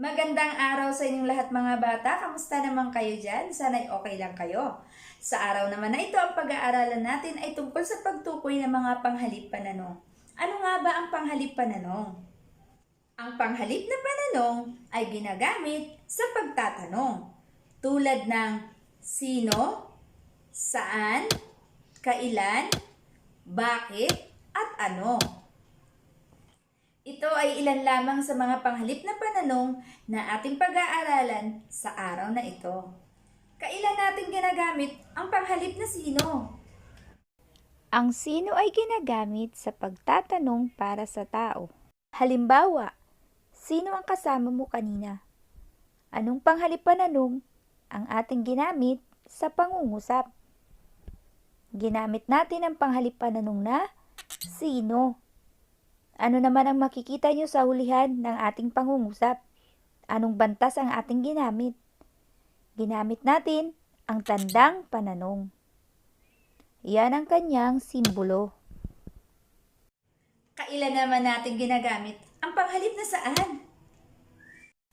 Magandang araw sa inyong lahat mga bata. Kamusta naman kayo dyan? Sana'y okay lang kayo. Sa araw naman na ito, ang pag-aaralan natin ay tungkol sa pagtukoy ng mga panghalip pananong. Ano nga ba ang panghalip pananong? Ang panghalip na pananong ay ginagamit sa pagtatanong. Tulad ng sino, saan, kailan, bakit, at ano. Ito ay ilan lamang sa mga panghalip na pananong na ating pag-aaralan sa araw na ito. Kailan natin ginagamit ang panghalip na sino? Ang sino ay ginagamit sa pagtatanong para sa tao. Halimbawa, sino ang kasama mo kanina? Anong panghalip pananong ang ating ginamit sa pangungusap? Ginamit natin ang panghalip pananong na sino. Ano naman ang makikita nyo sa hulihan ng ating pangungusap? Anong bantas ang ating ginamit? Ginamit natin ang tandang pananong. Yan ang kanyang simbolo. Kailan naman natin ginagamit ang panghalip na saan?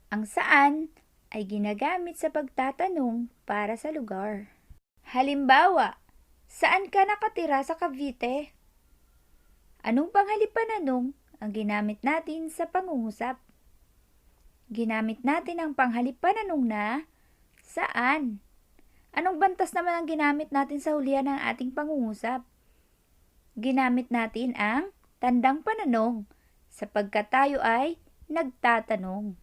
Ang saan ay ginagamit sa pagtatanong para sa lugar. Halimbawa, saan ka nakatira sa Cavite? Anong panghalip pananong ang ginamit natin sa pangungusap? Ginamit natin ang panghalip pananong na saan? Anong bantas naman ang ginamit natin sa hulihan ng ating pangungusap? Ginamit natin ang tandang pananong sapagkat tayo ay nagtatanong.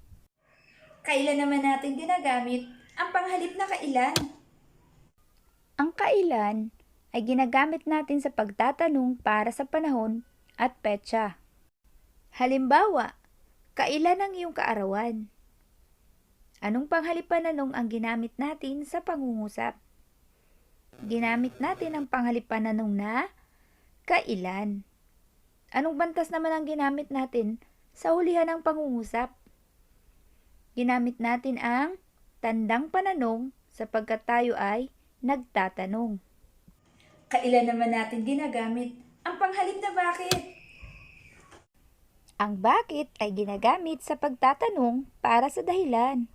Kailan naman natin ginagamit ang panghalip na kailan? Ang kailan ay ginagamit natin sa pagtatanong para sa panahon at petsa. Halimbawa, kailan ang iyong kaarawan? Anong panghalipananong ang ginamit natin sa pangungusap? Ginamit natin ang panghalipananong na kailan. Anong bantas naman ang ginamit natin sa hulihan ng pangungusap? Ginamit natin ang tandang pananong sapagkat tayo ay nagtatanong. Kailan naman natin ginagamit ang panghalip na bakit? Ang bakit ay ginagamit sa pagtatanong para sa dahilan.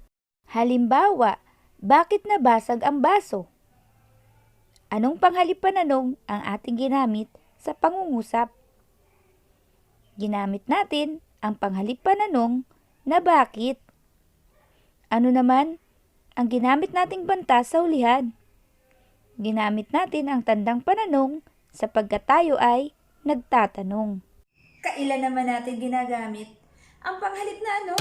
Halimbawa, bakit nabasag ang baso? Anong panghalip pananong ang ating ginamit sa pangungusap? Ginamit natin ang panghalip pananong na bakit. Ano naman ang ginamit nating bantas sa hulihan? Ginamit natin ang tandang pananong sapagkat tayo ay nagtatanong. Kailan naman natin ginagamit ang panghalip na ano?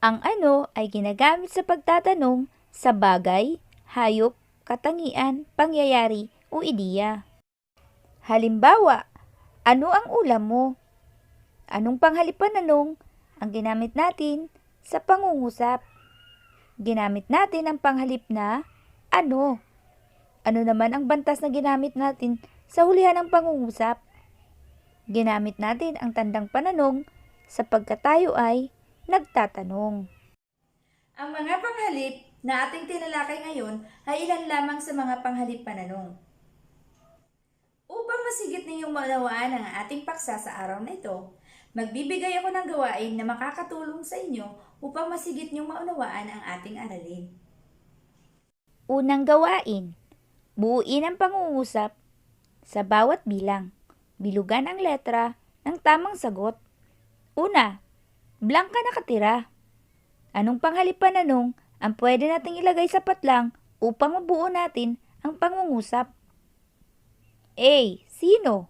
Ang ano ay ginagamit sa pagtatanong sa bagay, hayop, katangian, pangyayari o ideya. Halimbawa, ano ang ulam mo? Anong panghalipananong ang ginamit natin sa pangungusap? Ginamit natin ang panghalip na ano. Ano naman ang bantas na ginamit natin sa hulihan ng pangungusap? Ginamit natin ang tandang pananong sapagkat tayo ay nagtatanong. Ang mga panghalip na ating tinalakay ngayon ay ilan lamang sa mga panghalip pananong. Upang masigit ninyong maunawaan ang ating paksa sa araw na ito, magbibigay ako ng gawain na makakatulong sa inyo upang masigit niyong maunawaan ang ating aralin. Unang gawain, buuin ang pangungusap sa bawat bilang. Bilugan ang letra ng tamang sagot. Una, blank ka nakatira. Anong panghalip pananong ang pwede nating ilagay sa patlang upang mabuo natin ang pangungusap? A. Sino?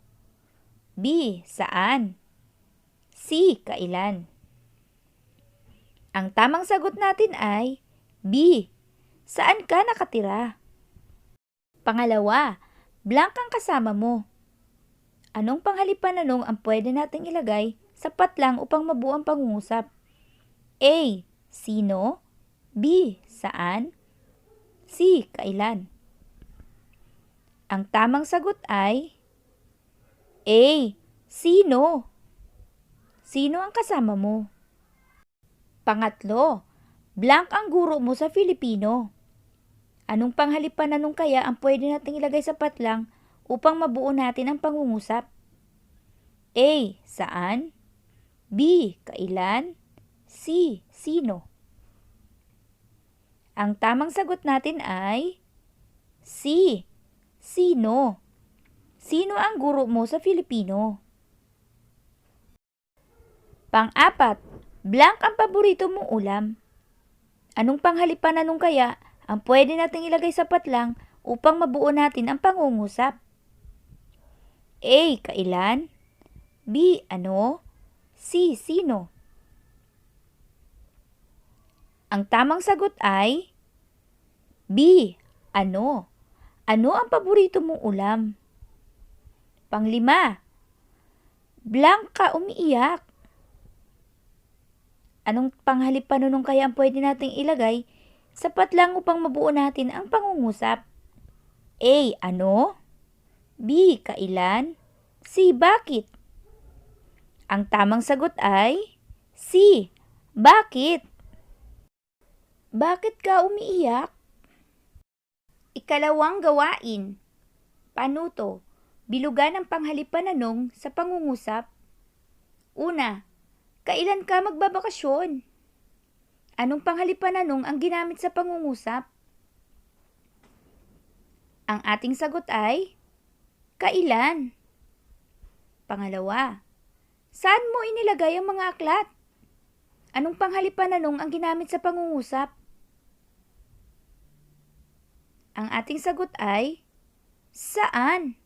B. Saan? C. Kailan? Ang tamang sagot natin ay B. Saan ka nakatira? Pangalawa, blank ang kasama mo. Anong panghalipananong ang pwede nating ilagay sa patlang upang mabuo ang pangungusap? A. Sino? B. Saan? C. Kailan? Ang tamang sagot ay A. Sino? Sino ang kasama mo? Pangatlo, blank ang guro mo sa Filipino. Anong panghalipananong kaya ang pwede nating ilagay sa patlang upang mabuo natin ang pangungusap? A. Saan? B. Kailan? Si, sino? Ang tamang sagot natin ay Si, sino? Sino ang guro mo sa Filipino? Pang-apat, blank ang paborito mong ulam. Anong panghalipan na nung kaya ang pwede nating ilagay sa patlang upang mabuo natin ang pangungusap? A. Kailan? B. Ano? C. Sino? Ang tamang sagot ay B. Ano? Ano ang paborito mong ulam? Panglima, blank ka umiiyak. Anong panghalip panunong kaya ang pwede nating ilagay sapat lang upang mabuo natin ang pangungusap? A. Ano? B. Kailan? C. Bakit? Ang tamang sagot ay C. Bakit? Bakit ka umiiyak? Ikalawang gawain. Panuto. Bilugan ang panghalip pananong sa pangungusap. Una, kailan ka magbabakasyon? Anong panghalip pananong ang ginamit sa pangungusap? Ang ating sagot ay, kailan? Pangalawa, saan mo inilagay ang mga aklat? Anong panghalip pananong ang ginamit sa pangungusap? Ang ating sagot ay, saan?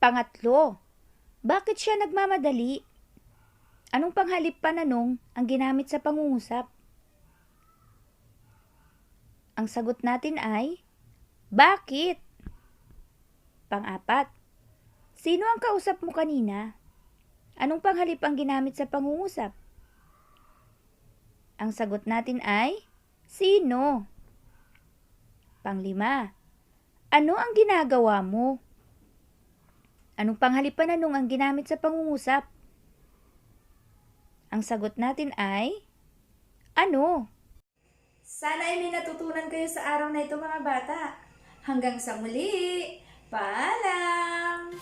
Pangatlo, bakit siya nagmamadali? Anong panghalip pananong ang ginamit sa pangungusap? Ang sagot natin ay, bakit? Pang-apat, sino ang kausap mo kanina? Anong panghalip ang ginamit sa pangungusap? Ang sagot natin ay, sino? Panglima, ano ang ginagawa mo? Anong panghalip pananong ang ginamit sa pangungusap? Ang sagot natin ay, ano? Sana ay may natutunan kayo sa araw na ito mga bata. Hanggang sa muli. Paalam!